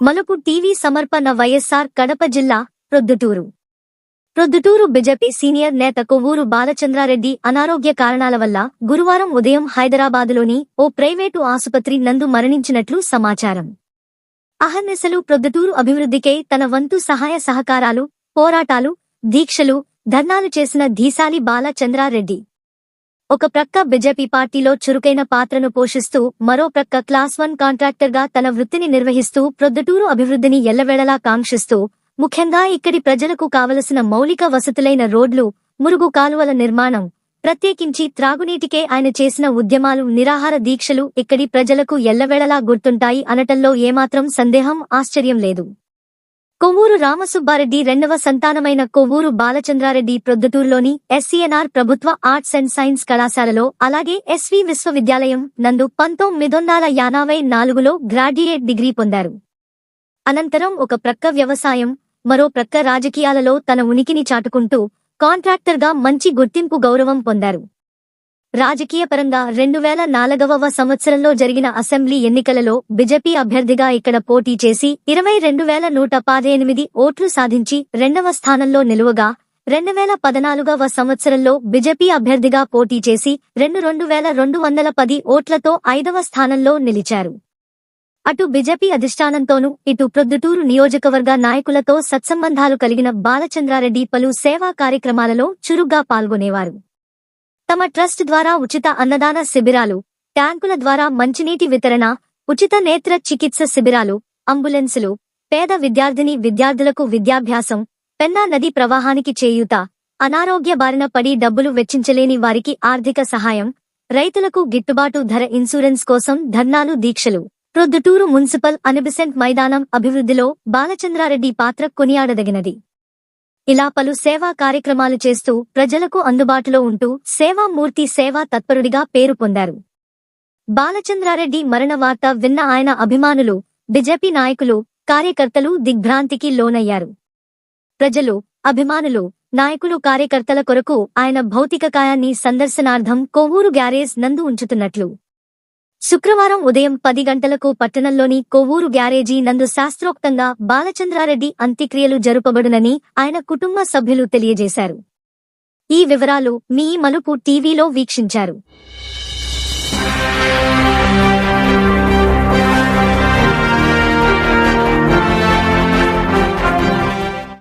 మలుపు టీవీ సమర్పణ వైఎస్ఆర్ కడప జిల్లా ప్రొద్దుటూరు. ప్రొద్దుటూరు బిజెపి సీనియర్ నేత కొవ్వూరు బాలచంద్రారెడ్డి అనారోగ్య కారణాల వల్ల గురువారం ఉదయం హైదరాబాదులోని ఓ ప్రైవేటు ఆసుపత్రి నందు మరణించినట్లు సమాచారం. అహర్నిశలు ప్రొద్దుటూరు అభివృద్ధికై తన వంతు సహాయ సహకారాలు పోరాటాలు దీక్షలు ధర్నాలు చేసిన ధీసాలి బాలచంద్రారెడ్డి. ఒక ప్రక్క బీజేపీ పార్టీలో చురుకైన పాత్రను పోషిస్తూ మరో ప్రక్క క్లాస్ వన్ కాంట్రాక్టర్గా తన వృత్తిని నిర్వహిస్తూ ప్రొద్దుటూరు అభివృద్ధిని ఎల్లవేళలా కాంక్షిస్తూ ముఖ్యంగా ఇక్కడి ప్రజలకు కావలసిన మౌలిక వసతులైన రోడ్లు మురుగు కాలువల నిర్మాణం ప్రత్యేకించి త్రాగునీటికే ఆయన చేసిన ఉద్యమాలు నిరాహార దీక్షలు ఇక్కడి ప్రజలకు ఎల్లవేళలా గుర్తుంటాయి అనటంలో ఏమాత్రం సందేహం ఆశ్చర్యం లేదు. కొవ్వూరు రామసుబ్బారెడ్డి రెండవ సంతానమైన కొవ్వూరు బాలచంద్రారెడ్డి ప్రొద్దుటూరులోని ఎస్సీఎన్ఆర్ ప్రభుత్వ ఆర్ట్స్ అండ్ సైన్స్ కళాశాలలో అలాగే ఎస్వి విశ్వవిద్యాలయం నందు పంతొమ్మిది వందల యానవై నాలుగులో గ్రాడ్యుయేట్ డిగ్రీ పొందారు. అనంతరం ఒక ప్రక్క వ్యవసాయం మరో ప్రక్క రాజకీయాలలో తన ఉనికిని చాటుకుంటూ కాంట్రాక్టర్గా మంచి గుర్తింపు గౌరవం పొందారు. రాజకీయపరంగా రెండు వేల నాలుగవ సంవత్సరంలో జరిగిన అసెంబ్లీ ఎన్నికలలో బిజెపి అభ్యర్థిగా ఇక్కడ పోటీ చేసి ఇరవై రెండు వేల నూట పదిహేనిమిది ఓట్లు సాధించి రెండవ స్థానంలో నిలువగా రెండు వేల పదనాలుగవ సంవత్సరంలో బిజెపి అభ్యర్థిగా పోటీ చేసి రెండు రెండు వేల రెండు వందల పది ఓట్లతో ఐదవ స్థానంలో నిలిచారు. అటు బిజెపి అధిష్టానంతోనూ ఇటు ప్రొద్దుటూరు నియోజకవర్గ నాయకులతో సత్సంబంధాలు కలిగిన బాలచంద్రారెడ్డి పలు సేవా కార్యక్రమాలలో చురుగ్గా పాల్గొనేవారు. తమ ట్రస్ట్ ద్వారా ఉచిత అన్నదాన శిబిరాలు ట్యాంకుల ద్వారా మంచినీటి వితరణ ఉచిత నేత్ర చికిత్స శిబిరాలు అంబులెన్సులు పేద విద్యార్థిని విద్యార్థులకు విద్యాభ్యాసం పెన్నా నది ప్రవాహానికి చేయూత అనారోగ్య బారిన పడి డబ్బులు వెచ్చించలేని వారికి ఆర్థిక సహాయం రైతులకు గిట్టుబాటు ధర ఇన్సూరెన్స్ కోసం ధర్నాలు దీక్షలు. ప్రొద్దుటూరు మున్సిపల్ అనిబిసెంట్ మైదానం అభివృద్ధిలో బాలచంద్రారెడ్డి పాత్ర కొనియాడదగినది. ఇలా పలు సేవా కార్యక్రమాలు చేస్తూ ప్రజలకు అందుబాటులో ఉంటూ సేవామూర్తి సేవా తత్పరుడిగా పేరు పొందారు. బాలచంద్రారెడ్డి మరణ వార్త విన్న ఆయన అభిమానులు బిజెపి నాయకులు కార్యకర్తలు దిగ్భ్రాంతికి లోనయ్యారు. ప్రజలు అభిమానులు నాయకులు కార్యకర్తల కొరకు ఆయన భౌతిక కాయాన్ని సందర్శనార్థం కొవ్వూరు గ్యారేజ్ నందు ఉంచుతున్నట్లు. శుక్రవారం ఉదయం పది గంటలకు పట్టణంలోని కొవ్వూరు గ్యారేజీ నందు శాస్త్రోక్తంగా బాలచంద్రారెడ్డి అంత్యక్రియలు జరుపబడునని ఆయన కుటుంబ సభ్యులు తెలియజేశారు. ఈ వివరాలు మీ మలుపు టీవీలో వీక్షించారు.